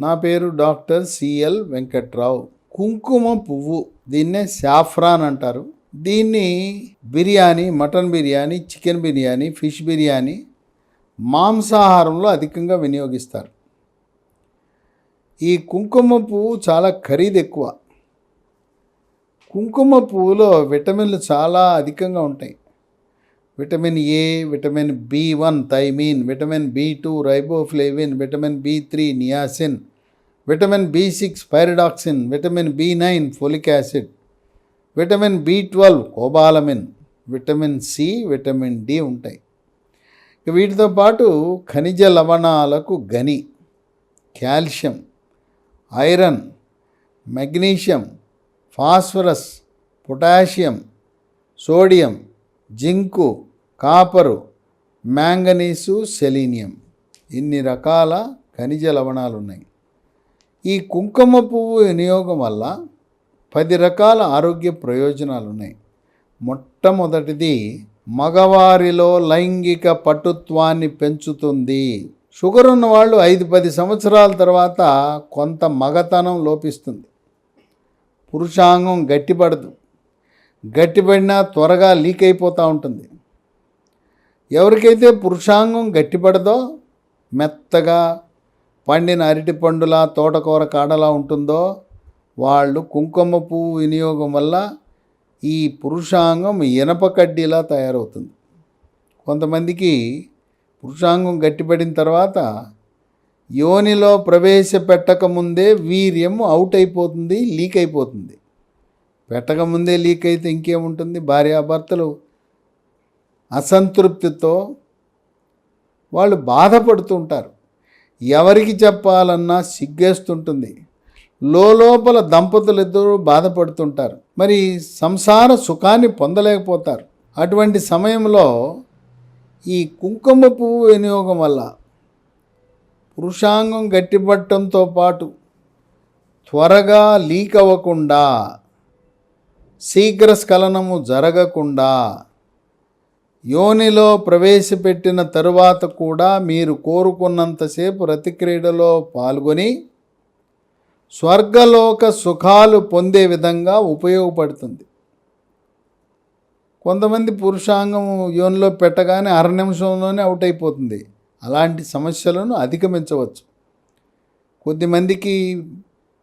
నా పేరు doctor CL Venkatrao. కుంకుమ పువ్వు దీన్నే సాఫ్రాన్ అంటారు. దీన్ని biryani mutton biryani chicken biryani fish biryani మాంసాహారంలో అధికంగా వినియోగిస్తారు. ఈ కుంకుమ పువ్వు చాలా ఖరీదు ఎక్కువ కుంకుమ పువ్వులో విటమిన్లు చాలా అధికంగా ఉంటాయి. Vitamin A vitamin B one thiamine vitamin B two riboflavin vitamin B three niacin vitamin B six pyridoxine vitamin B nine folic acid vitamin B twelve cobalamin vitamin C vitamin D ఉంటాయి. వీటితో పాటు ఖనిజ లవణాలకు గని calcium iron magnesium phosphorus potassium sodium zinc copper manganese selenium. ఇన్ని రకాల ఖనిజ లవణాలు ఉన్నాయి ఈ కుంకుమ పువ్వు వినియోగం వల్ల పది రకాల ఆరోగ్య ప్రయోజనాలు ఉన్నాయి మొట్టమొదటిది మగవారిలో లైంగిక పటుత్వాన్ని పెంచుతుంది. షుగర్ ఉన్న వాళ్ళు ఐదు పది సంవత్సరాల తర్వాత కొంత మగతనం లోపిస్తుంది. పురుషాంగం గట్టిపడదు. గట్టిపడినా త్వరగా లీక్ అయిపోతూ ఉంటుంది. ఎవరికైతే పురుషాంగం గట్టిపడదో మెత్తగా పండిన అరటి పండులా తోటకూర కాడలా ఉంటుందో వాళ్ళు కుంకుమ పువ్వు వినియోగం వల్ల ఈ పురుషాంగం ఇనప కడ్డీలా తయారవుతుంది. కొంతమందికి పురుషాంగం గట్టిపడిన తర్వాత యోనిలో ప్రవేశపెట్టక ముందే వీర్యం అవుట్ అయిపోతుంది లీక్ అయిపోతుంది. పెట్టక ముందే లీక్ అయితే ఇంకేముంటుంది? భార్యాభర్తలు అసంతృప్తితో వాళ్ళు బాధపడుతుంటారు ఎవరికి చెప్పాలన్నా సిగ్గేస్తుంటుంది. లోపల దంపతులు ఇద్దరు బాధపడుతుంటారు. మరి సంసార సుఖాన్ని పొందలేకపోతారు. అటువంటి సమయంలో ఈ కుంకుమ పువ్వు వినియోగం వల్ల పురుషాంగం గట్టిపట్టడంతో పాటు త్వరగా లీక్ అవ్వకుండా శీఘ్ర స్ఖలనము జరగకుండా యోనిలో ప్రవేశపెట్టిన తరువాత కూడా మీరు కోరుకున్నంతసేపు రతిక్రీడలో పాల్గొని స్వర్గలోక సుఖాలు పొందే విధంగా ఉపయోగపడుతుంది. కొంతమంది పురుషాంగం యోనిలో పెట్టగానే అర నిమిషంలోనే అవుట్ అయిపోతుంది. అలాంటి సమస్యలను అధిగమించవచ్చు. కొద్దిమందికి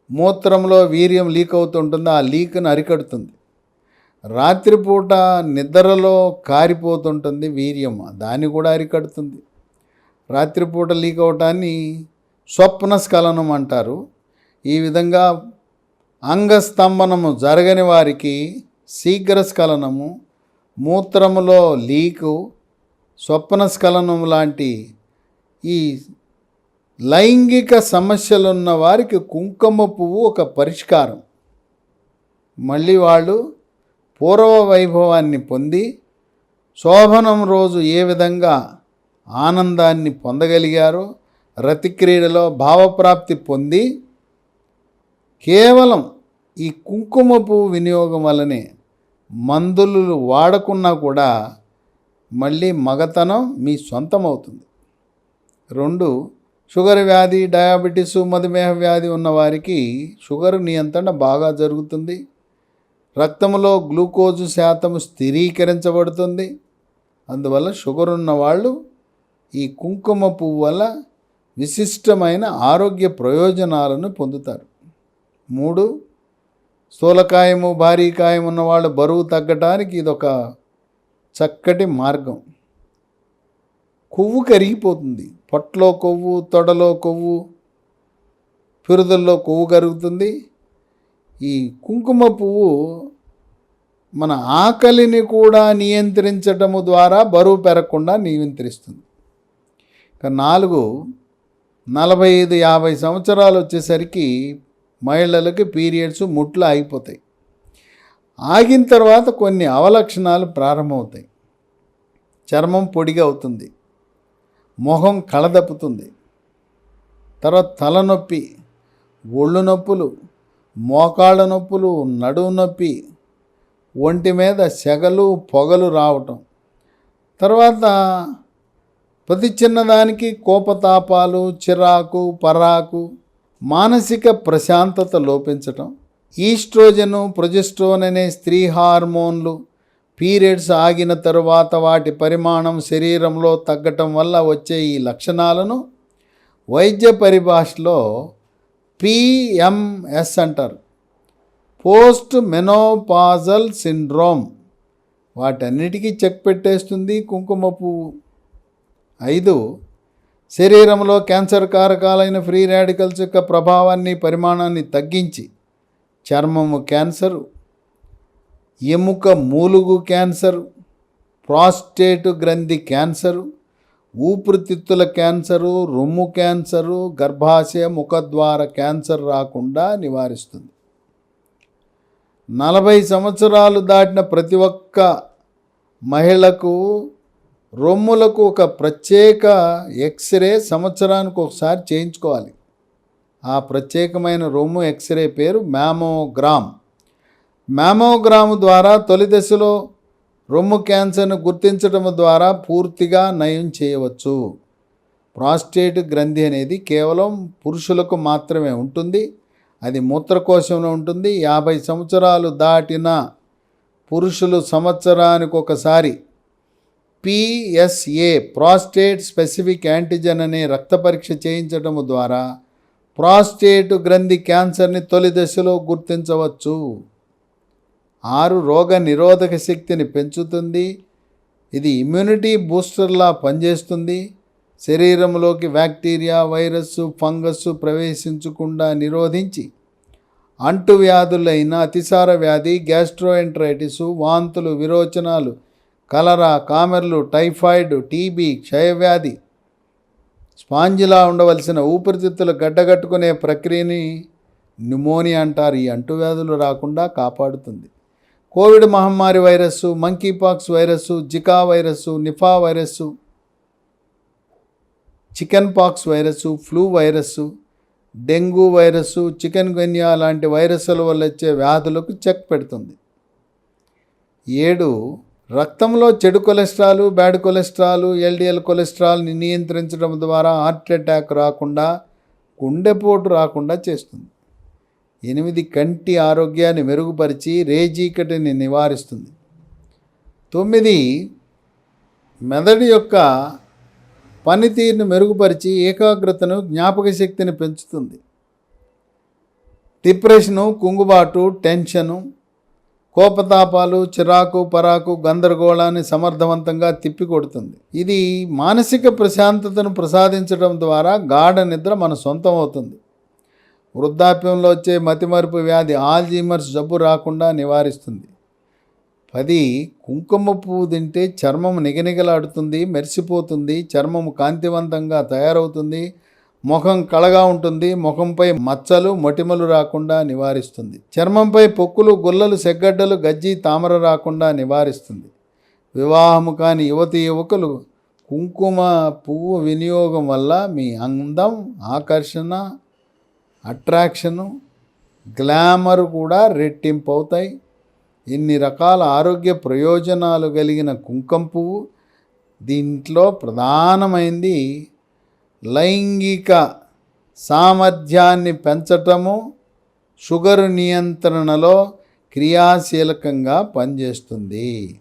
మూత్రంలో వీర్యం లీక్ అవుతుంటుంది. ఆ లీక్ను అరికడుతుంది. రాత్రిపూట నిద్రలో కారిపోతుంటుంది వీర్యం. దాన్ని కూడా అరికడుతుంది. రాత్రిపూట లీక్ అవటాన్ని స్వప్న స్ఖలనం అంటారు. ఈ విధంగా అంగస్తంభనము జరగని వారికి శీఘ్ర స్ఖలనము మూత్రములో లీకు స్వప్న స్ఖలనం లాంటి ఈ లైంగిక సమస్యలున్న వారికి కుంకుమ పువ్వు ఒక పరిష్కారం. మళ్ళీ వాళ్ళు పూర్వ వైభవాన్ని పొంది శోభనం రోజు ఏ విధంగా ఆనందాన్ని పొందగలిగారో రతిక్రీడలో భావప్రాప్తి పొంది కేవలం ఈ కుంకుమ పువ్వు వినియోగం వల్లనే మందులు వాడకున్నా కూడా మళ్ళీ మగతనం మీ సొంతం అవుతుంది రెండు షుగర్ వ్యాధి డయాబెటీసు మధుమేహ వ్యాధి ఉన్నవారికి షుగర్ నియంత్రణ బాగా జరుగుతుంది. రక్తంలో గ్లూకోజు శాతం స్థిరీకరించబడుతుంది. అందువల్ల షుగర్ ఉన్న వాళ్ళు ఈ కుంకుమ పువ్వు వల్ల విశిష్టమైన ఆరోగ్య ప్రయోజనాలను పొందుతారు. మూడు స్థూలకాయము భారీ కాయం ఉన్నవాళ్ళు బరువు తగ్గటానికి ఇదొక చక్కటి మార్గం. కొవ్వు కరిగిపోతుంది. పొట్టలో కొవ్వు తొడలో కొవ్వు పిరుదల్లో కొవ్వు కరుగుతుంది. ఈ కుంకుమ పువ్వు మన ఆకలిని కూడా నియంత్రించటము ద్వారా బరువు పెరగకుండా నియంత్రిస్తుంది. ఇక నాలుగు నలభై ఐదు యాభై సంవత్సరాలు వచ్చేసరికి మహిళలకి పీరియడ్స్ ముట్లు ఆగిపోతాయి ఆగిన తర్వాత కొన్ని అవలక్షణాలు ప్రారంభమవుతాయి. చర్మం పొడిగా అవుతుంది. మొహం కళదప్పుతుంది. తర్వాత తలనొప్పి ఒళ్ళు నొప్పులు మోకాళ్ళ నొప్పులు నడుము నొప్పి ఒంటి మీద సెగలు పొగలు రావటం. తర్వాత ప్రతి చిన్నదానికి కోపతాపాలు చిరాకు పరాకు మానసిక ప్రశాంతత లోపించటం. ఈస్ట్రోజను ప్రొజెస్ట్రోన్ అనే స్త్రీ హార్మోన్లు పీరియడ్స్ ఆగిన తరువాత వాటి పరిమాణం శరీరంలో తగ్గటం వల్ల వచ్చే ఈ లక్షణాలను వైద్య పరిభాషలో పిఎంఎస్ అంటారు. Post menopausal syndrome. వాటన్నిటికీ చెక్ పెట్టేస్తుంది కుంకుమ పువ్వు. ఐదు శరీరంలో క్యాన్సర్ కారకాలైన ఫ్రీ రాడికల్స్ యొక్క ప్రభావాన్ని పరిమాణాన్ని తగ్గించి చర్మము క్యాన్సరు ఎముక మూలుగు క్యాన్సర్ ప్రాస్టేట్ గ్రంథి క్యాన్సరు ఊపిరితిత్తుల క్యాన్సరు రొమ్ము క్యాన్సరు గర్భాశయ ముఖద్వార క్యాన్సర్ రాకుండా నివారిస్తుంది. నలభై సంవత్సరాలు దాటిన ప్రతి ఒక్క మహిళకు రొమ్ములకు ఒక ప్రత్యేక ఎక్స్రే సంవత్సరానికి ఒకసారి చేయించుకోవాలి. ఆ ప్రత్యేకమైన రొమ్ము ఎక్స్రే పేరు మ్యామోగ్రామ్ మ్యామోగ్రామ్ ద్వారా తొలి దశలో రొమ్ము క్యాన్సర్ను గుర్తించడం ద్వారా పూర్తిగా నయం చేయవచ్చు. ప్రాస్టేట్ గ్రంథి అనేది కేవలం పురుషులకు మాత్రమే ఉంటుంది. అది మూత్రకోశంలో ఉంటుంది. యాభై సంవత్సరాలు దాటిన పురుషులు సంవత్సరానికి ఒకసారి పిఎస్ఏ ప్రాస్టేట్ స్పెసిఫిక్ యాంటిజెన్ అనే రక్త పరీక్ష చేయించడం ద్వారా ప్రాస్టేట్ గ్రంథి క్యాన్సర్ని తొలి దశలో గుర్తించవచ్చు. ఆరు రోగ నిరోధక శక్తిని పెంచుతుంది. ఇది ఇమ్యూనిటీ బూస్టర్లా పనిచేస్తుంది. శరీరంలోకి బ్యాక్టీరియా వైరస్ ఫంగస్ ప్రవేశించకుండా నిరోధించి అంటువ్యాధులైన అతిసార వ్యాధి గ్యాస్ట్రోఎంట్రైటిస్ వాంతులు విరోచనాలు కలరా కామెర్లు టైఫాయిడ్ టీబీ క్షయవ్యాధి. స్పాంజిలా ఉండవలసిన ఊపిరితిత్తులు గడ్డగట్టుకునే ప్రక్రియని న్యూమోనియా అంటారు. ఈ అంటువ్యాధులు రాకుండా కాపాడుతుంది. కోవిడ్ మహమ్మారి virus monkeypox virus zika virus nipah virus chicken pox virus flu virus dengue virus chikungunya లాంటి వైరస్ల వల్ల వచ్చే వ్యాధులకు చెక్ పెడుతుంది. ఏడు రక్తంలో చెడు కొలెస్ట్రాల్ బ్యాడ్ కొలెస్ట్రాల్ ఎల్డిఎల్ కొలెస్ట్రాల్ని నియంత్రించడం ద్వారా హార్ట్ అటాక్ రాకుండా గుండెపోటు రాకుండా చేస్తుంది. ఎనిమిది కంటి ఆరోగ్యాన్ని మెరుగుపరిచి రేజీకటిని నివారిస్తుంది. తొమ్మిది మెదడు యొక్క పనితీరును మెరుగుపరిచి ఏకాగ్రతను జ్ఞాపక శక్తిని పెంచుతుంది. డిప్రెషను కుంగుబాటు టెన్షను కోపతాపాలు చిరాకు పరాకు గందరగోళాన్ని సమర్థవంతంగా తిప్పికొడుతుంది. ఇది మానసిక ప్రశాంతతను ప్రసాదించడం ద్వారా గాఢ నిద్ర మన సొంతం అవుతుంది. వృద్ధాప్యంలో వచ్చే మతిమరుపు వ్యాధి ఆల్జీమర్స్ జబ్బు రాకుండా నివారిస్తుంది. పది కుంకుమ పువ్వు తింటే చర్మం నిగనిగలాడుతుంది మెరిసిపోతుంది చర్మము కాంతివంతంగా తయారవుతుంది ముఖం కళగా ఉంటుంది ముఖంపై మచ్చలు మొటిమలు రాకుండా నివారిస్తుంది. చర్మంపై పొక్కులు గుల్లలు సెగ్గడ్డలు గజ్జి తామర రాకుండా నివారిస్తుంది. వివాహము కాని యువతి యువకులు కుంకుమ పువ్వు వినియోగం వల్ల మీ అందం ఆకర్షణ అట్రాక్షను గ్లామర్ కూడా రెట్టింపు అవుతాయి ఇన్ని రకాల ఆరోగ్య ప్రయోజనాలు కలిగిన కుంకుమ పువ్వు దీంట్లో ప్రధానమైంది లైంగిక సామర్థ్యాన్ని పెంచటము షుగరు నియంత్రణలో క్రియాశీలకంగా పనిచేస్తుంది.